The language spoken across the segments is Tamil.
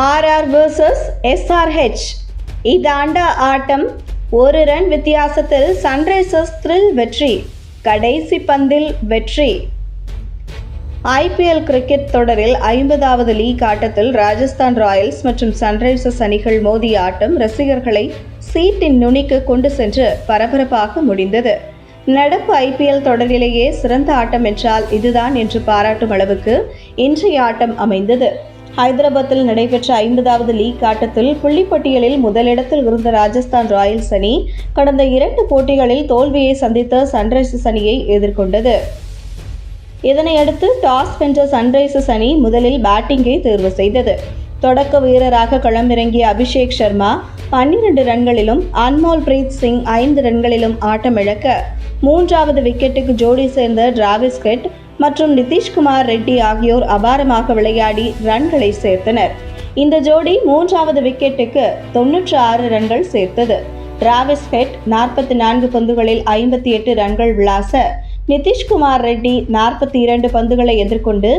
ஆர்ஆர் வர்சஸ் எஸ்ஆர்ஹெச் இதாண்ட ஆட்டம் ஒரு ரன் வித்தியாசத்தில் சன்ரைசர்ஸ் த்ரில் வெற்றி கடைசி பந்தில் வெற்றி. ஐபிஎல் கிரிக்கெட் தொடரில் ஐம்பதாவது லீக் ஆட்டத்தில் ராஜஸ்தான் ராயல்ஸ் மற்றும் சன்ரைசர்ஸ் அணிகள் மோதிய ஆட்டம் ரசிகர்களை சீட்டின் நுனிக்கு கொண்டு சென்று பரபரப்பாக முடிந்தது. நடப்பு ஐபிஎல் தொடரிலேயே சிறந்த ஆட்டம் என்றால் இதுதான் என்று பாராட்டும் அளவுக்கு இன்றைய ஆட்டம் அமைந்தது. ஹைதராபாத்தில் நடைபெற்ற ஐம்பதாவது லீக் ஆட்டத்தில் புள்ளிப்பட்டியலில் முதலிடத்தில் இருந்த ராஜஸ்தான் ராயல்ஸ் அணி கடந்த இரண்டு போட்டிகளில் தோல்வியை சந்தித்த சன்ரைசர்ஸ் அணியை எதிர்கொண்டது. இதனையடுத்து டாஸ் வென்ற சன்ரைசர்ஸ் அணி முதலில் பேட்டிங்கை தேர்வு செய்தது. தொடக்க வீரராக களமிறங்கிய அபிஷேக் சர்மா பன்னிரண்டு ரன்களிலும் அன்மோல் பிரீத் சிங் ஐந்து ரன்களிலும் ஆட்டமிழக்க. மூன்றாவது விக்கெட்டுக்கு ஜோடி சேர்ந்த டிராவிஸ் கெட் மற்றும் நிதிஷ்குமார் ரெட்டி ஆகியோர் அபாரமாக விளையாடி ரன்களை சேர்த்தனர். இந்த ஜோடி மூன்றாவது விக்கெட்டுக்கு தொன்னூற்று ஆறு ரன்கள் சேர்த்தது. டிராவிஸ் ஹெட் நாற்பத்தி நான்கு பந்துகளில் ஐம்பத்தி எட்டு ரன்கள் விளாச நிதிஷ்குமார் ரெட்டி நாற்பத்தி இரண்டு பந்துகளை எதிர்கொண்டு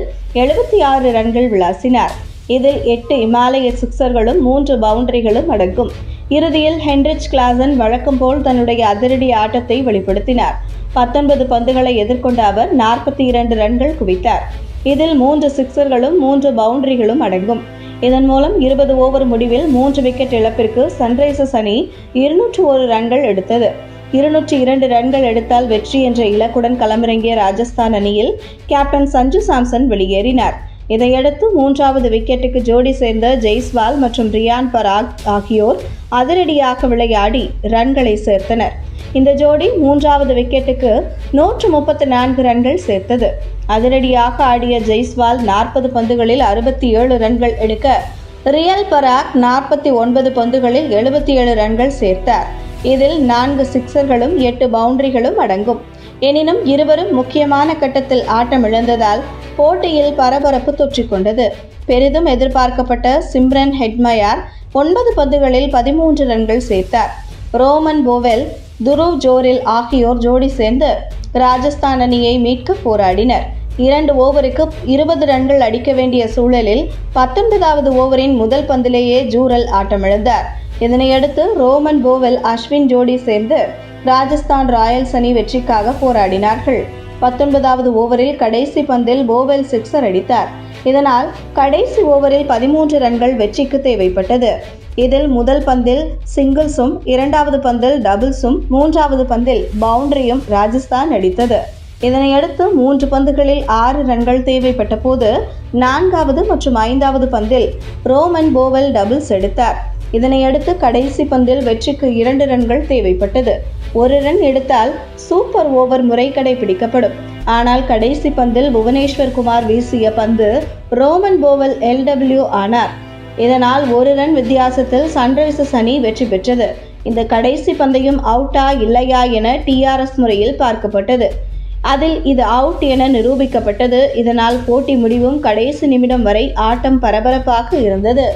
எழுபத்தி ஆறு ரன்கள் விளாசினார். இதில் எட்டு இமாலய சிக்சர்களும் மூன்று பவுண்டரிகளும் அடங்கும். இறுதியில் ஹென்ரிச் கிளாசன் வழக்கம் போல் தன்னுடைய அதிரடி ஆட்டத்தை வெளிப்படுத்தினார். பத்தொன்பது பந்துகளை எதிர்கொண்ட அவர் நாற்பத்தி இரண்டு ரன்கள் குவித்தார். இதில் மூன்று சிக்சர்களும் மூன்று பவுண்டரிகளும் அடங்கும். இதன் மூலம் இருபது ஓவர் முடிவில் மூன்று விக்கெட் இழப்பிற்கு சன்ரைசர்ஸ் அணி இருநூற்று ஒரு ரன்கள் எடுத்தது. இருநூற்றி இரண்டு ரன்கள் எடுத்தால் வெற்றி என்ற இலக்குடன் களமிறங்கிய ராஜஸ்தான் அணியில் கேப்டன் சஞ்சு சாம்சன் வெளியேறினார். இதையடுத்து மூன்றாவது விக்கெட்டுக்கு ஜோடி சேர்ந்த ஜெய்ஸ்வால் மற்றும் ரியான் பராக் ஆகியோர் அதிரடியாக விளையாடி ரன்களை சேர்த்தனர். இந்த ஜோடி மூன்றாவது விக்கெட்டுக்கு நூற்று முப்பத்தி நான்கு ரன்கள் சேர்த்தது. அதிரடியாக ஆடிய ஜெய்ஸ்வால் நாற்பது பந்துகளில் அறுபத்தி ஏழு ரன்கள் எடுக்க ரியல் பராக் நாற்பத்தி ஒன்பது பந்துகளில் எழுபத்தி ஏழு ரன்கள் சேர்த்தார். இதில் நான்கு சிக்சர்களும் எட்டு பவுண்டரிகளும் அடங்கும். எனினும் இருவரும் முக்கியமான கட்டத்தில் ஆட்டம் இழந்ததால் போட்டியில் பரபரப்பு தொற்றிக்கொண்டது பெரிதும் எதிர்பார்க்கப்பட்ட சிம்ரன் ஹெட்மயார் ஒன்பது பந்துகளில் பதிமூன்று ரன்கள் சேர்த்தார். ரோமன் போவெல் துருவ் ஜோரில் ஆகியோர் ஜோடி சேர்ந்து ராஜஸ்தான் அணியை மீட்க போராடினர். இரண்டு ஓவருக்கு இருபது ரன்கள் அடிக்க வேண்டிய சூழலில் பத்தொன்பதாவது ஓவரின் முதல் பந்திலேயே ஜூரல் ஆட்டமிழந்தார். இதனையடுத்து ரோமன் போவெல் அஸ்வின் ஜோடி சேர்ந்து ராஜஸ்தான் ராயல்ஸ் அணி வெற்றிக்காக போராடினார்கள். பத்தொன்பதாவது ஓவரில் கடைசி பந்தில் போவெல் சிக்ஸர் அடித்தார். இதனால் கடைசி ஓவரில் பதிமூன்று ரன்கள் வெற்றிக்கு தேவைப்பட்டது. இதில் முதல் பந்தில் சிங்கிள்ஸும் இரண்டாவது பந்தில் டபுள்ஸும் மூன்றாவது பந்தில் பவுண்டரியும் ராஜஸ்தான் அடித்தது. இதனையடுத்து மூன்று பந்துகளில் ஆறு ரன்கள் தேவைப்பட்ட போது நான்காவது மற்றும் ஐந்தாவது பந்தில் ரோமன் போவல் டபுள்ஸ் எடுத்தார். இதனையடுத்து கடைசி பந்தில் வெற்றிக்கு இரண்டு ரன்கள் தேவைப்பட்டது. ஒரு ரன் எடுத்தால் சூப்பர் ஓவர் முறை கடைபிடிக்கப்படும். ஆனால் கடைசி பந்தில் புவனேஸ்வர் குமார் வீசிய பந்து ரோமன் போவல் எல்டபிள்யூ ஆனார். இதனால் ஒரு ரன் வித்தியாசத்தில் சன்ரைசர்ஸ் அணி வெற்றி பெற்றது. இந்த கடைசி பந்தயம் அவுட்டா இல்லையா என டிஆர்எஸ் முறையில் பார்க்கப்பட்டது. அதில் இது அவுட் என நிரூபிக்கப்பட்டது. இதனால் போட்டி முடிவும் கடைசி நிமிடம் வரை ஆட்டம் பரபரப்பாக இருந்தது.